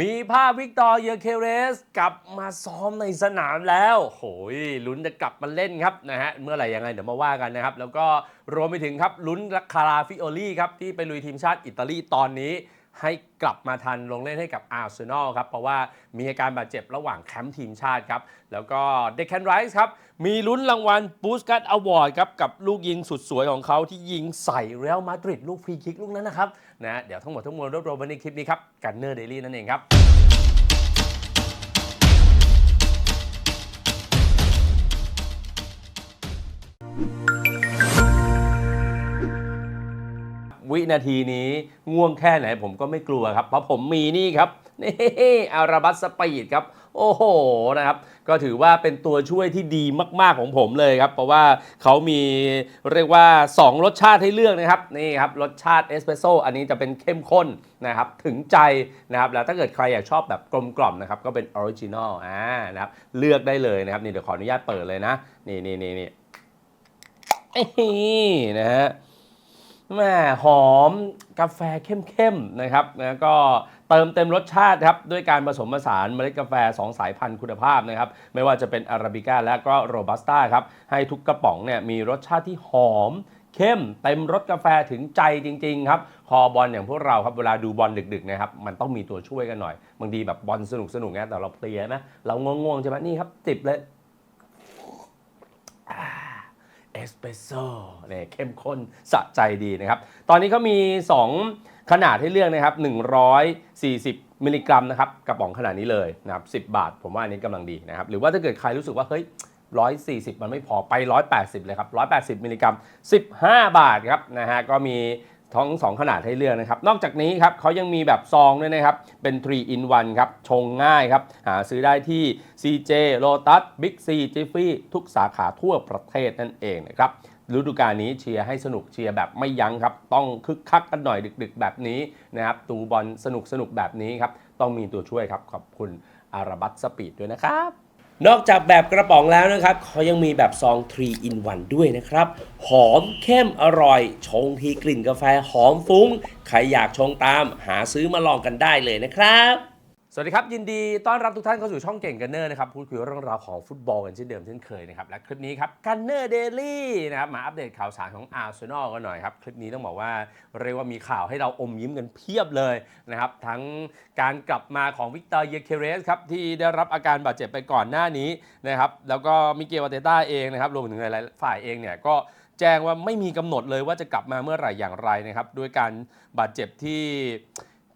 มีภาพวิกตอร์เยอเคเรส กลับมาซ้อมในสนามแล้ว โหยลุ้นจะกลับมาเล่นครับนะฮะ เมื่อไหร่ยังไงเดี๋ยวมาว่ากันนะครับ แล้วก็รวมไปถึงครับลุ้นคาราฟิโอลี่ครับที่ไปลุยทีมชาติอิตาลีตอนนี้ ให้กลับมาทันลงเล่นให้กับอาร์เซนอลครับ เพราะว่ามีอาการบาดเจ็บระหว่างแคมป์ทีมชาติครับ แล้วก็เดคแคนไรส์ครับ มีลุ้นรางวัลบูสกัตอวอร์ดครับ กับลูกยิงสุดสวยของเขาที่ยิงใส่เรอัลมาดริดลูกฟรีคิกลูกนั้นนะครับนะเดี๋ยวทั้งหมดทั้งมวลรวบรวมไว้ในคลิปนี้ครับกันเนอร์เดลี่นั่นเองครับ วินาทีนี้ง่วงแค่ไหนผมก็ไม่กลัวครับ เพราะผมมีนี่ครับนี่อาราบัสสปีดครับ โอ้โหนะครับ ก็ถือว่าเป็นตัวช่วยที่ดีมากๆของผมเลยครับ เพราะว่าเขามีเรียกว่า 2 รสชาติให้เลือกนะครับนี่ครับรสชาติเอสเปรสโซอันนี้จะเป็นเข้มข้นนะครับถึงใจนะครับแล้วถ้าเกิดใครอยากชอบแบบกลมกล่อมนะครับก็เป็นออริจินอลอ่านะครับเลือกได้เลยนะครับนี่เดี๋ยวขออนุญาตเปิดเลยนะนี่นี่นี่นี่นะฮะ แม่หอมกาแฟเข้มๆนะครับแล้วก็เติมเต็มรสชาติครับด้วยการผสมผสานเมล็ดกาแฟ 2 สายพันธุ์คุณภาพนะครับไม่ว่าจะเป็นอาราบิก้าและก็โรบัสต้าครับให้ทุกกระป๋องเนี่ยมีรสชาติที่หอมเข้มเต็มรสกาแฟถึงใจจริง ๆ ครับ คอบอลอย่างพวกเราครับเวลาดูบอลดึกๆนะครับมันต้องมีตัวช่วยกันหน่อย บางทีแบบบอลสนุกๆนะแต่เราเพลียนะเราง่วงๆใช่ไหมนี่ครับจิบเลย เอ สเปรสโซ่เนี่ยเข้มข้นสะใจดีนะครับ ตอนนี้เขามี 2 ขนาดให้เลือกนะครับ 140 มิลลิกรัมนะครับกระป๋องขนาดนี้เลยนะครับ 10 บาท ผมว่าอันนี้กำลังดีนะครับ หรือว่าถ้าเกิดใครรู้สึกว่า เฮ้ย 140 มันไม่พอไป 180 เลยครับ 180 มิลลิกรัม 15 บาทครับนะฮะก็มี ทั้งสองขนาดให้เลือกนะครับ นอกจากนี้ครับเขายังมีแบบซองด้วยนะครับ เป็น 3 in 1 ครับ ชงง่ายครับ หาซื้อได้ที่ CJ Lotus Big C Jiffy ทุกสาขาทั่วประเทศนั่นเองนะครับฤดูกาลนี้เชียร์ให้สนุกเชียร์แบบไม่ยั้งครับ ต้องคึกคักกันหน่อยดึก ๆ แบบนี้นะครับตูบอลสนุกสนุกๆแบบนี้ครับ ต้องมีตัวช่วยครับ ขอบคุณอาราบัตสปีดด้วยนะครับ นอกจากแบบกระป๋องแล้วนะครับเขายังมีแบบซอง 3 in 1 ด้วยนะครับ หอมเข้มอร่อย ชงทีกลิ่นกาแฟหอมฟุ้ง ใครอยากชงตาม หาซื้อมาลองกันได้เลยนะครับ สวัสดีครับ ยินดีต้อนรับทุกท่านเข้าสู่ช่องเก่งกันเนอร์นะครับพูดคุยเรื่องราวของฟุตบอลกันเช่นเดิมเช่นเคยนะครับและคลิปนี้ครับกันเนอร์เดลี่นะครับมาอัปเดตข่าวสารของอาร์เซนอลกันหน่อยครับคลิปนี้ต้องบอกว่าเรียกว่ามีข่าวให้เราอมยิ้มกันเพียบเลยนะครับทั้งการกลับมาของวิกตอร์เยเคเรสครับที่ได้รับอาการบาดเจ็บไปก่อนหน้านี้นะครับแล้วก็มิเกลวาเตต้าเองนะครับรวมถึงหลายฝ่ายเองเนี่ยก็แจ้งว่าไม่มีกำหนดเลยว่าจะกลับมาเมื่อไหร่อย่างไรนะครับด้วยการบาดเจ็บที่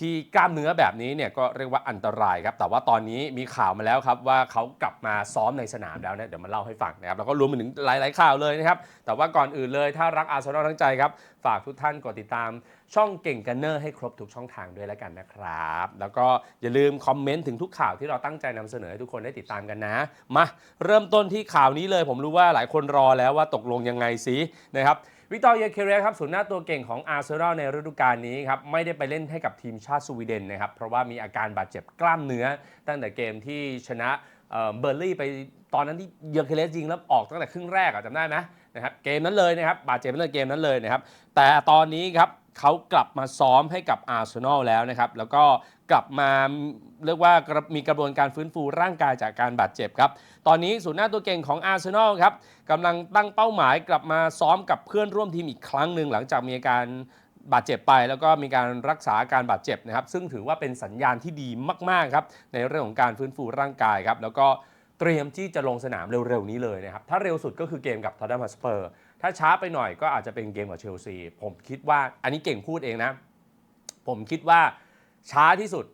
ที่กล้ามเนื้อแบบนี้เนี่ยก็เรียกว่าอันตรายครับ แต่ว่าตอนนี้มีข่าวมาแล้วครับว่าเขากลับมาซ้อมในสนามแล้วเนี่ยเดี๋ยวมาเล่าให้ฟังนะครับแล้วก็รวมไปถึงหลาย ๆ ข่าวเลยนะครับ แต่ว่าก่อนอื่นเลยถ้ารักอาร์เซนอลทั้งใจครับ ฝากทุกท่านกดติดตามช่องเก่งกันเนอร์ให้ครบทุกช่องทางด้วยแล้วกันนะครับ แล้วก็อย่าลืมคอมเมนต์ถึงทุกข่าวที่เราตั้งใจนำเสนอให้ทุกคนได้ติดตามกันนะ มาเริ่มต้นที่ข่าวนี้เลย ผมรู้ว่าหลายคนรอแล้วว่าตกลงยังไงสินะครับ วิกตอร์เยเคเรสครับศูนย์หน้าตัวเก่งของอาร์เซนอลในฤดูกาลนี้ครับไม่ได้ไปเล่นให้กับทีมชาติสวีเดนนะครับเพราะว่ามีอาการบาดเจ็บกล้ามเนื้อ ตั้งแต่เกมที่ชนะเบอร์ลี่ไปตอนนั้นที่เยเคเรสยิงแล้วออกตั้งแต่ครึ่งแรกอะจำได้ไหมนะครับเกมนั้นเลยนะครับบาดเจ็บตั้งแต่เกมนั้นเลยนะครับแต่ตอนนี้ครับเขากลับมาซ้อมให้กับอาร์เซนอลแล้วนะครับแล้วก็กลับมา เรียกว่ามีกระบวนการฟื้นฟูร่างกายจากการบาดเจ็บครับ ตอนนี้ศูนย์หน้าตัวเก่งของอาร์เซนอลครับกำลังตั้งเป้าหมายกลับมาซ้อมกับเพื่อนร่วมทีมอีกครั้งหนึ่งหลังจากมีอาการบาดเจ็บไปแล้วก็มีการรักษาอาการบาดเจ็บนะครับ ซึ่งถือว่าเป็นสัญญาณที่ดีมากๆครับในเรื่องของการฟื้นฟูร่างกายครับแล้วก็เตรียมที่จะลงสนามเร็วๆนี้เลยนะครับถ้าเร็วสุดก็คือเกมกับทอตแนมสเปอร์ถ้าช้าไปหน่อยก็อาจจะเป็นเกมกับเชลซีผมคิดว่าอันนี้เก่งพูดเองนะ ผมคิดว่าช้าที่สุด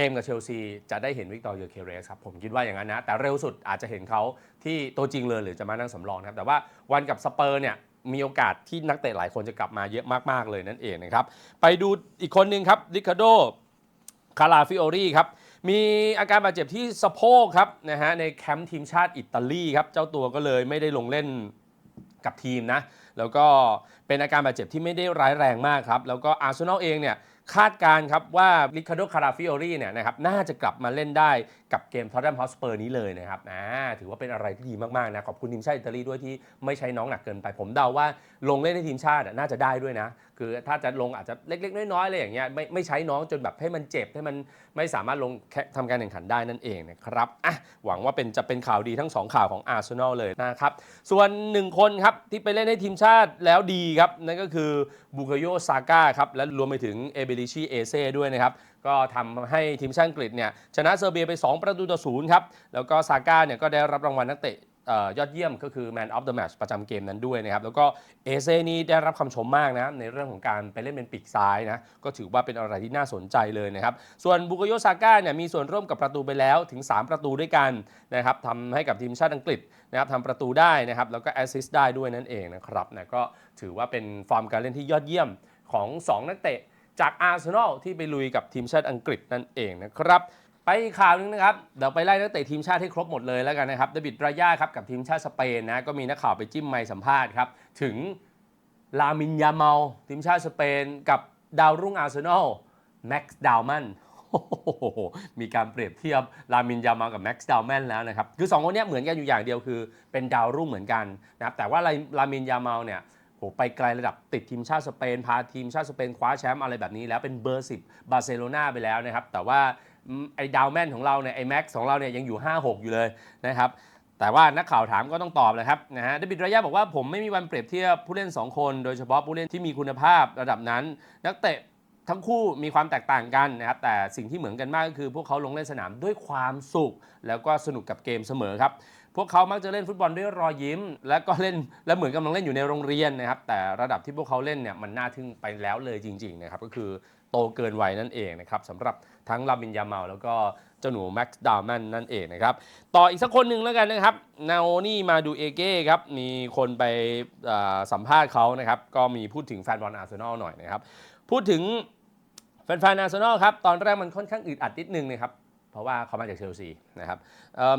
เกมกับเชลซีจะได้เห็นวิกตอร์เยอร์เคเรสครับผมคิดว่าอย่างนั้นนะ แต่เร็วสุดอาจจะเห็นเขาที่ตัวจริงเลยหรือจะมานั่งสำรองนะครับ แต่ว่าวันกับสเปอร์เนี่ยมีโอกาสที่นักเตะหลายคนจะกลับมาเยอะมาก ๆ เลยนั่นเองนะครับ ไปดูอีกคนหนึ่งครับริคาโดคาราฟิโอรีครับมีอาการบาดเจ็บที่สะโพกครับนะฮะในแคมป์ทีมชาติอิตาลีครับเจ้าตัวก็เลยไม่ได้ลงเล่นกับทีมนะแล้วก็เป็นอาการบาดเจ็บที่ไม่ได้ร้ายแรงมากครับแล้วก็อาร์เซนอลเองเนี่ย คาดการณ์ครับว่าลิคาโดคาราฟิโอรีเนี่ยนะครับน่าจะกลับมาเล่นได้ กับเกมทอตแนมฮอสเปอร์นี้เลยนะครับอ่าถือว่าเป็นอะไรที่ดีมาก ๆ นะ ขอบคุณทีมชาติอิตาลีด้วยที่ไม่ใช้น้องหนักเกินไป ผมเดาว่าลงเล่นในทีมชาติน่าจะได้ด้วยนะ คือถ้าจะลงอาจจะเล็ก ๆ น้อยๆอะไรอย่างเงี้ยไม่ไม่ใช้น้องจนแบบให้มันเจ็บให้มันไม่สามารถลงแข่งทำการแข่งขันได้นั่นเองนะครับอะหวังว่าเป็นจะเป็นข่าวดีทั้งสองข่าวของอาร์เซนอลเลยนะครับส่วนหนึ่งคนครับที่ไปเล่นให้ทีมชาติแล้วดีครับนั่นก็คือบุคโยซาก้าครับและรวมไปถึงเอเบริชีเอเซ่ด้วยนะครับ ก็ทำให้ทีมชาติอังกฤษเนี่ยชนะเซอร์เบียไป 2 ประตูต่อศูนย์ครับ แล้วก็ซาก้าเนี่ยก็ได้รับรางวัลนักเตะยอดเยี่ยมก็คือ Man of the Match ประจำเกมนั้นด้วยนะครับ แล้วก็เอเซ่นี่ได้รับคำชมมากนะ ในเรื่องของการไปเล่นเป็นปีกซ้ายนะ ก็ถือว่าเป็นอะไรที่น่าสนใจเลยนะครับ ส่วนบุกโยซาก้าเนี่ยมีส่วนร่วมกับประตูไปแล้วถึง 3 ประตูด้วยกันนะครับทำให้กับทีมชาติอังกฤษนะครับทำประตูได้นะครับ แล้วก็แอสซิสต์ได้ด้วยนั่นเองนะครับนะก็ถือว่าเป็นฟอร์มการเล่นที่ยอดเยี่ยมของ 2 นักเตะ จากอาร์เซนอลที่ไปลุยกับทีมชาติอังกฤษนั่นเองนะครับไปอีกข่าวนึงนะครับ เดี๋ยวไปไล่นักเตะทีมชาติให้ครบหมดเลยแล้วกันนะครับเดวิดรายาครับกับทีมชาติสเปนนะก็มีนักข่าวไปจิ้มไมค์สัมภาษณ์ครับ ถึงลามินยาเมาทีมชาติสเปน กับดาวรุ่งอาร์เซนอลแม็กซ์ดาวมันมีการเปรียบเทียบลามินยาเมากับแม็กซ์ดาวแมนแล้วนะครับ คือ 2 คนนี้เหมือนกันอยู่อย่างเดียวคือเป็นดาวรุ่งเหมือนกันนะครับแต่ว่าลามินยาเมาเนี่ย โหไปไกลระดับติดทีมชาติสเปน พาทีมชาติสเปนคว้าแชมป์อะไรแบบนี้แล้วเป็นเบอร์ 10 บาร์เซโลนาไปแล้วนะครับ แต่ว่าไอ้ดาวแมนของเราเนี่ยไอ้แม็กซ์ของเราเนี่ยยังอยู่ 5-6 อยู่เลยนะครับแต่ว่านักข่าวถามก็ต้องตอบเลยครับนะฮะเดวิดรายาบอกว่าผมไม่มีวันเปรียบเทียบผู้เล่น 2 คน โดยเฉพาะผู้เล่นที่มีคุณภาพระดับนั้น นักเตะทั้งคู่มีความแตกต่างกันนะครับแต่สิ่งที่เหมือนกันมากก็คือพวกเขาลงเล่นสนามด้วยความสุข แล้วก็สนุกกับเกมเสมอครับ พวกเขามักจะเล่นฟุตบอลด้วยรอยยิ้ม และก็เล่นและเหมือนกำลังเล่นอยู่ในโรงเรียนนะครับแต่ระดับที่พวกเขาเล่นเนี่ยมันน่าทึ่งไปแล้วเลยจริงๆนะครับก็คือโตเกินวัยนั่นเองนะครับสำหรับทั้งลามินยาเมาแล้วก็เจ้าหนูแม็กซ์ดาวแมนนั่นเองนะครับต่ออีกสักคนหนึ่งแล้วกันนะครับนาโอนี่มาดูเอเก้ครับมีคนไปสัมภาษณ์เขานะครับก็มีพูดถึงแฟนบอลอาร์เซนอลหน่อยนะครับพูดถึงแฟนๆอาร์เซนอลครับตอนแรกมันค่อนข้างอึดอัดนิดนึงนะครับ ราะว่าเขามาจากเชลซีนะครับ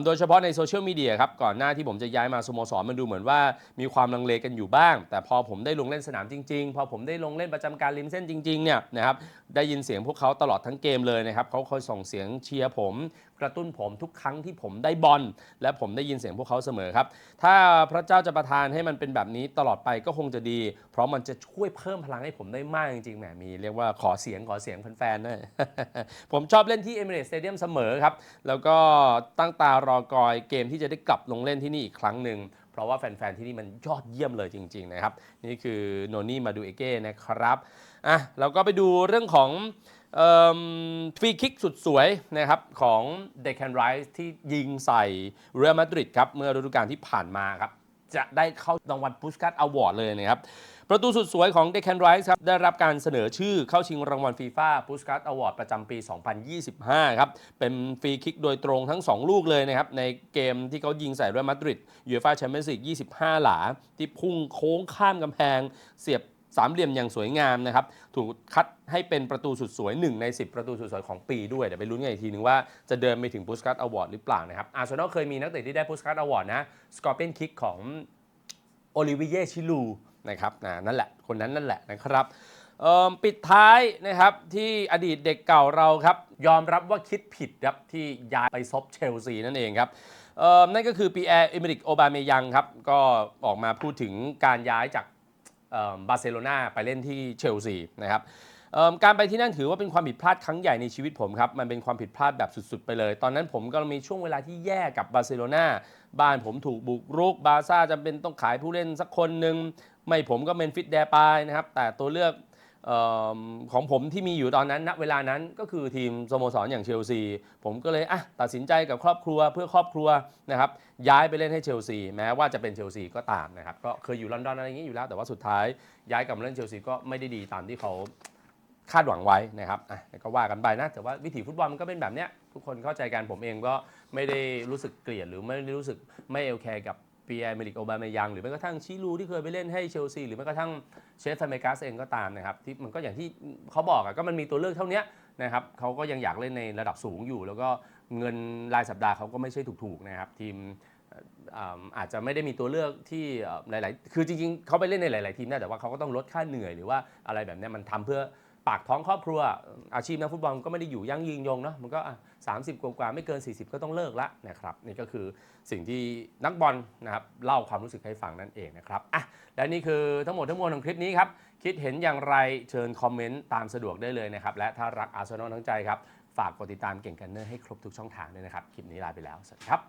โดยเฉพาะในโซเชียลมีเดียครับก่อนหน้าที่ผมจะย้ายมาสโมสรมันดูเหมือนว่ามีความลังเลกันอยู่บ้าง แต่พอผมได้ลงเล่นสนามจริงๆ พอผมได้ลงเล่นประจำการริมเส้นจริงๆเนี่ยนะครับได้ยินเสียงพวกเขาตลอดทั้งเกมเลยนะครับเขาคอยส่งเสียงเชียร์ผม กระตุ้นผมทุกครั้งที่ผมได้บอลและผมได้ยินเสียงพวกเขาเสมอครับถ้าพระเจ้าจะประทานให้มันเป็นแบบนี้ตลอดไปก็คงจะดี เพราะมันจะช่วยเพิ่มพลังให้ผมได้มากจริงๆแหมมีเรียกว่าขอเสียงขอเสียงแฟนๆด้วยผมชอบเล่นที่ Emirates Stadium เสมอครับ แล้วก็ตั้งตารอกอยเกมที่จะได้กลับลงเล่นที่นี่อีกครั้งหนึ่งเพราะว่าแฟน ๆ ที่นี่มันยอดเยี่ยมเลยจริง ๆ นะครับ นี่คือโนนี่มาดูเอเก้นะครับอะเราก็ไปดูเรื่องของฟรีคิกสุดสวยนะครับของเดค a นไรส์ที่ยิงใส่เรอัลมาดริดครับ เมื่อฤดูกาลที่ผ่านมาครับ จะได้เข้ารางวัลพุสกัตอวอร์ดเลยนะครับ ประตูสุดสวยของเดค a นไรส์ครับ ได้รับการเสนอชื่อเข้าชิงรางวัลฟีฟ่าพุสกัตอวอร์ดประจำปี 2025 ครับ เป็นฟรีคิกโดยตรงทั้ง 2 ลูกเลยนะครับ ในเกมที่เขายิงใส่เรอัลมาดริดยูฟ่าแชมเปี้ยนส์ลีก 25 หลา ที่พุ่งโค้งข้ามกำแพงเสียบสามเหลี่ยมอย่างสวยงามนะครับ ถูกคัดให้เป็นประตูสุดสวย 1 ใน 10 ประตูสุดสวยของปีด้วย เดี๋ยวไปลุ้นกันอีกทีนึงว่าจะเดินไปถึงพุสกัตอวอร์ดหรือเปล่านะครับอาร์เซนอลเคยมีนักเตะที่ได้พุสกัตอวอร์ดนะสกอร์เปียนคิกของโอลิเวียชิลู นะครับนั่นแหละคนนั้นนั่นแหละนะครับปิดท้ายนะครับที่อดีตเด็กเก่าเราครับยอมรับว่าคิดผิดครับที่ย้ายไปซบเชลซีนั่นเองครับนั่นก็คือปีแอร์เอเมริกโอบาเมยังครับก็ออกมาพูดถึงการย้ายจากบาร์เซโลนาไปเล่นที่เชลซีนะครับ การไปที่นั่นถือว่าเป็นความผิดพลาดครั้งใหญ่ในชีวิตผมครับ มันเป็นความผิดพลาดแบบสุดๆ ไปเลย ตอนนั้นผมก็มีช่วงเวลาที่แย่กับบาร์เซโลนาบ้านผมถูกบุกรุก บาซ่าจำเป็นต้องขายผู้เล่นสักคนหนึ่งไม่ผมก็เมนฟิตแดปายนะครับ แต่ตัวเลือกออของผมที่มีอยู่ตอนนั้นณเวลานั้นก็คือทีมสโมสรอย่างเชลซี ผมก็เลยอะตัดสินใจกับครอบครัวเพื่อครอบครัวนะครับย้ายไปเล่นให้เชลซี แม้ว่าจะเป็นเชลซีก็ตามนะครับก็เคยอยู่ลอนดอนอะไรอย่างนี้อยู่แล้วแต่ว่าสุดท้ายย้ายกลับมาเล่นเชลซีก็ไม่ได้ดีตามที่เขา คาดหวังไว้นะครับอะก็ว่ากันไปนะ แต่ว่าวิถีฟุตบอลมันก็เป็นแบบเนี้ยทุกคนเข้าใจกันผมเองก็ไม่ได้รู้สึกเกลียดหรือไม่ได้รู้สึกไม่โอเคร์กับปีแอร์เมริกโอบาเมยังหรือแม้กระทั่งชิลูที่เคยไปเล่นให้เชลซีหรือแม้กระทั่งเชฟฟเมกัสเองก็ตามนะครับที่มันก็อย่างที่เขาบอกอะก็มันมีตัวเลือกเท่านี้นะครับเขาก็ยังอยากเล่นในระดับสูงอยู่ แล้วก็เงินรายสัปดาห์เขาก็ไม่ใช่ถูกๆนะครับทีมอาจจะไม่ได้มีตัวเลือกที่หลาย ๆ คือจริง ๆเขาไปเล่นในหลาย ๆ ทีมนะแต่ว่าเขาก็ต้องลดค่าเหนื่อยหรือว่าอะไรแบบนี้มันทำเพื่อ ปากท้องครอบครัว อาชีพนักฟุตบอลก็ไม่ได้อยู่ยั่งยืนยงเนาะมันก็อะ30กว่าไม่เกิน 40 ก็ต้องเลิกละนะครับนี่ก็คือสิ่งที่นักบอลนะครับเล่าความรู้สึกให้ฟังนั่นเองนะครับอะและนี่คือทั้งหมดทั้งมวลของคลิปนี้ครับคิดเห็นอย่างไรเชิญคอมเมนต์ตามสะดวกได้เลยนะครับและถ้ารักอาร์เซนอลทั้งใจครับฝากกดติดตามเก่งกันเนอร์ให้ครบทุกช่องทางด้วยนะครับคลิปนี้ลาไปแล้วสวัสดีครับ